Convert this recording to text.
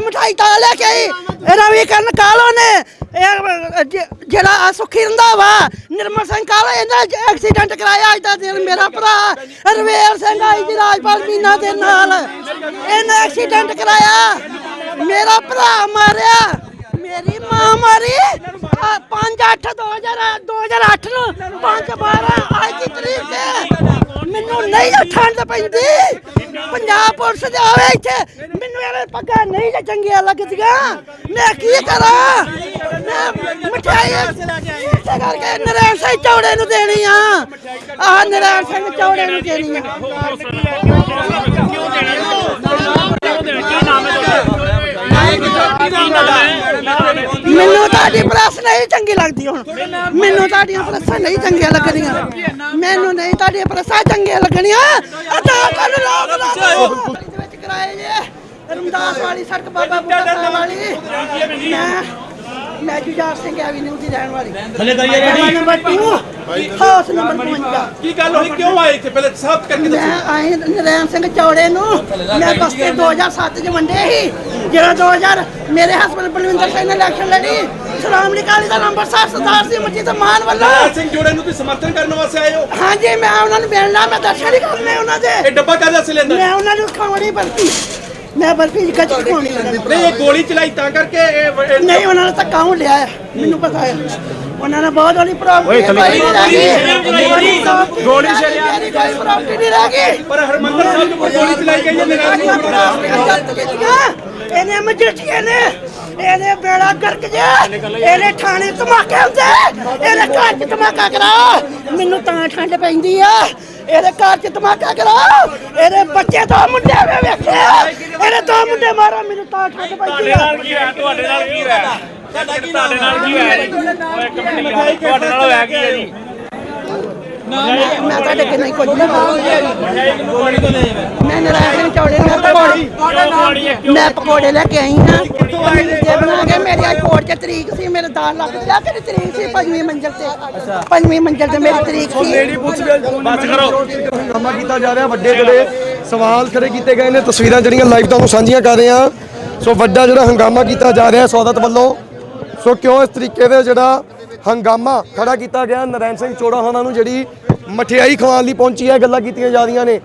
ਮਠਾਈ ਤਾਂ ਲੈ ਕੇ ਆਈ। ਇਹ ਰਵੀ ਕਰਨ ਕਾਲੋ ਨੇ? ਇਹ ਜ- ਜਿਹੜਾ ਆ ਸੁਖੀ ਰੰਦਾ ਵਾ ਨਿਰਮਲ ਸਿੰਘ ਕਾਲੋ ਇਹਦਾ ਐਕਸੀਡੈਂਟ ਕਰਾਇਆ? ਅੱਜ ਦਾ ਦਿਨ ਮੇਰਾ ਭਰਾ, ਰਵੇਲ ਸਿੰਘ ਆਈ ਜੀ ਰਾਜਪਾਲ ਮੀਨਾ ਦੇ ਨਾਲ। ਇਹਨੇ ਐਕਸੀਡੈਂਟ ਕਰਾਇਆ। ਮੇਰਾ ਭਰਾ ਮਾਰਿਆ। ਮੇਰੀ ਮਾਂ ਮਾਰੀ। 5 8 2000 2008 ਨੂੰ 5 12 ਅੱਜ ਦੀ ਤਰੀਕ ਤੇ ਮੈਨੂੰ ਨਹੀਂ ਠੰਡ ਪੈਂਦੀ। ਪੰਜਾਬ ਪੁਲਿਸ ਦੇ ਆਵੇ ਇੱਥੇ ਮੈਨੂੰ ਇਹ ਪੱਗਾਂ ਨਹੀਂ ਜੇ ਚੰਗੀਆਂ ਲੱਗਦੀਆਂ ਮੈਂ ਕੀ ਕਰਾਂ ਮੈਂ ਮਠਿਆਈ ਇਸੇ ਕਰਕੇ ਨਰੈਣ ਸਿੰਘ ਚੌੜੇ ਨੂੰ ਦੇਣੀ ਆ ਆਹ ਨਰੈਣ ਸਿੰਘ ਚੌੜੇ ਨੂੰ ਦੇਣੀ ਆ ਮੈਨੂੰ ਤੁਹਾਡੀ ਪ੍ਰੈਸ ਨਹੀਂ ਚੰਗੀ ਲੱਗਦੀ ਹੁਣ। ਮੈਨੂੰ ਤੁਹਾਡੀਆਂ ਪ੍ਰੈਸਾਂ ਨਹੀਂ ਚੰਗੀਆਂ ਲੱਗਣੀਆਂ। ਮੈਨੂੰ ਨਹੀਂ ਤੁਹਾਡੀਆਂ ਪ੍ਰੈਸਾਂ ਚੰਗੀਆਂ ਲੱਗਣੀਆਂ। ਅਦਾ ਕਰ ਲੋਕ। ਇਹਦੇ ਵਿੱਚ ਕਰਾਏ ਜੇ। ਰਮਦਾਸ ਵਾਲੀ ਸੜਕ ਬਾਬਾ ਬੁੱਢਾ ਵਾਲੀ। ਮੈਂ ਮੈਂ ਜੁਝਾਰ ਸਿੰਘ ਆਵੀ ਨੂੰ ਦੀ ਰਹਿਣ ਵਾਲੀ। ਥੱਲੇ ਕਰੀਏ ਰੈਡੀ ਨੰਬਰ 2 ਹਾਊਸ ਨੰਬਰ 52 ਕੀ ਗੱਲ ਹੋਈ? ਕਿਉਂ ਆਏ ਇੱਥੇ? ਪਹਿਲੇ ਸਾਫ਼ ਕਰਕੇ ਦੱਸੋ। ਮੈਂ ਆਏ ਨਰੈਣ ਸਿੰਘ ਚੌੜੇ ਨੂੰ। ਮੈਂ ਬਸਤੇ 2007 ਚ ਵੰਡੇ ਸੀ। ਜਿਹੜਾ 2000 ਮੇਰੇ ਹਸਬੰਦ ਬਲਵਿੰਦਰ ਸਿੰਘ ਨੇ ਇਲੈਕਸ਼ਨ ਲੜੀ। ਸ਼੍ਰੋਮਣੀ ਅਕਾਲੀ ਦਾ ਨੰਬਰ ਸਾਹਿਬ ਸਰਦਾਰ ਸੀ ਮਜੀਦ ਮਾਨ ਵੱਲੋਂ। ਲਾਲ ਸਿੰਘ ਜੋੜੇ ਨੂੰ ਤੁਸੀਂ ਸਮਰਥਨ ਕਰਨ ਵਾਸਤੇ ਆਏ ਹੋ? ਹਾਂਜੀ ਮੈਂ ਉਹਨਾਂ ਨੂੰ ਮਿਲਣਾ ਮੈਂ ਦਰਸ਼ਨ ਹੀ ਕਰਨੇ ਉਹਨਾਂ ਦੇ ਇਹ ਡੱਬਾ ਕਾਹਦਾ ਸੀ ਲੈਂਦਾ? ਮੈਂ ਉਹਨਾਂ ਨੂੰ ਖਾਣੀ ਬਰਫੀ ਮੈਂ ਬਰਫੀ ਉਹਨਾਂ ਨੂੰ। ਨਹੀਂ ਇਹ ਗੋਲੀ ਚਲਾਈ ਤਾਂ ਕਰਕੇ ਇਹ ਨਹੀਂ ਉਹਨਾਂ ਨੇ ਤਾਂ ਕਾਉਂ ਲਿਆ ਮੈਨੂੰ ਪਤਾ ਹੈ। ਉਹਨਾਂ ਨੇ ਬਹੁਤ ਵਾਲੀ ਪ੍ਰੋਪਰਟੀ ਓਏ, ਥੱਲੇ ਪਾਈ ਗੋਲੀ ਗੋਲੀ ਗੋਲੀ ਛੜਿਆ ਕੋਈ ਪ੍ਰੋਪਰਟੀ ਨਹੀਂ ਰਹਿ ਗਈ। ਪਰ ਹਰਮੰਦਰ ਸਾਹਿਬ ਨੂੰ ਗੋਲੀ ਚਲਾਈ ਗਈ ਹੈ ਨਿਗਰਾਨੀ ਇਹਨੇ ਮਜੀਠੀਏ ਨੇ ਇਹਨੇ ਬੇੜਾ ਗਰਕ ਜਾ ਇਹਨੇ ਥਾਣੇ ਧਮਾਕੇ ਹੁੰਦੇ। ਇਹਦੇ ਘਰ 'ਚ ਧਮਾਕਾ ਕਰਾ ਮੈਨੂੰ ਤਾਂ ਠੰਡ ਪੈਂਦੀ ਆ। ਇਹਦੇ ਘਰ 'ਚ ਧਮਾਕਾ ਕਰਾ। ਇਹਦੇ ਬੱਚੇ ਦੋ ਮੁੰਡੇ ਵੇ ਵੇਖਿਆ ਇਹਦੇ ਦੋ ਮੁੰਡੇ ਮਾਰਾ ਮੈਨੂੰ ਤਾਂ ਠੰਡ ਪੈਂਦੀ ਆ ਕੀ ਹੋਇਆ? ਤੁਹਾਡੇ ਨਾਲ ਕੀ ਹੋਇਆ? ਤੁਹਾਡੇ ਨਾਲ ਕੀ ਹੋਇਆ? ਜੀ ਉਹ ਇੱਕ ਮਿੰਟ ਜੀ, ਤੁਹਾਡੇ ਨਾਲ ਹੋਇਆ ਕੀ ਹੈ ਜੀ? ਮੈਂ ਤੁਹਾਡੇ ਕਿ ਨਹੀਂ ਕੁਝ ਨਹੀਂ ਮੈਂ ਨਰਾਇਣ ਚੌੜੇ ਨੂੰ ਪਕੌੜੇ। ਮੈਂ ਪਕੌੜੇ ਲੈ ਕੇ ਆਈ ਹਾਂ। ਜੇ ਬਣਾ ਕੇ ਮੇਰੇ ਅੱਜ ਕੋਰਟ 'ਚ ਤਰੀਕ ਸੀ ਮੇਰੇ ਦਾਲ ਲੱਗ ਗਿਆ ਕਿ ਤਰੀਕ ਸੀ? ਪੰਜਵੀਂ ਮੰਜ਼ਲ ਤੇ। ਪੰਜਵੀਂ ਮੰਜ਼ਲ ਤੇ ਮੇਰੀ ਤਰੀਕ ਸੀ। ਬਸ ਕਰੋ। ਹੰਗਾਮਾ ਕੀਤਾ ਜਾ ਰਿਹਾ ਵੱਡੇ ਜਿਹੜੇ ਸਵਾਲ ਖੜੇ ਕੀਤੇ ਗਏ ਨੇ ਤਸਵੀਰਾਂ ਜਿਹੜੀਆਂ ਲਾਈਵ ਤੁਹਾਨੂੰ ਸਾਂਝੀਆਂ ਕਰ ਰਹੇ ਹਾਂ। ਸੋ ਵੱਡਾ ਜਿਹੜਾ ਹੰਗਾਮਾ ਕੀਤਾ ਜਾ ਰਿਹਾ ਸੌਦਤ ਵੱਲੋਂ। ਸੋ ਕਿਉਂ ਇਸ ਤਰੀਕੇ ਦੇ ਜਿਹੜਾ ਹੰਗਾਮਾ ਖੜਾ ਕੀਤਾ ਗਿਆ? ਨਰੈਣ ਸਿੰਘ ਚੋੜਾ ਹੋਣਾ ਨੂੰ ਜਿਹੜੀ ਮਠਿਆਈ ਖਵਾਉਣ ਲਈ ਪਹੁੰਚੀ ਹੈ ਗੱਲਾਂ ਕੀਤੀਆਂ ਜਾ ਰਹੀਆਂ ਨੇ।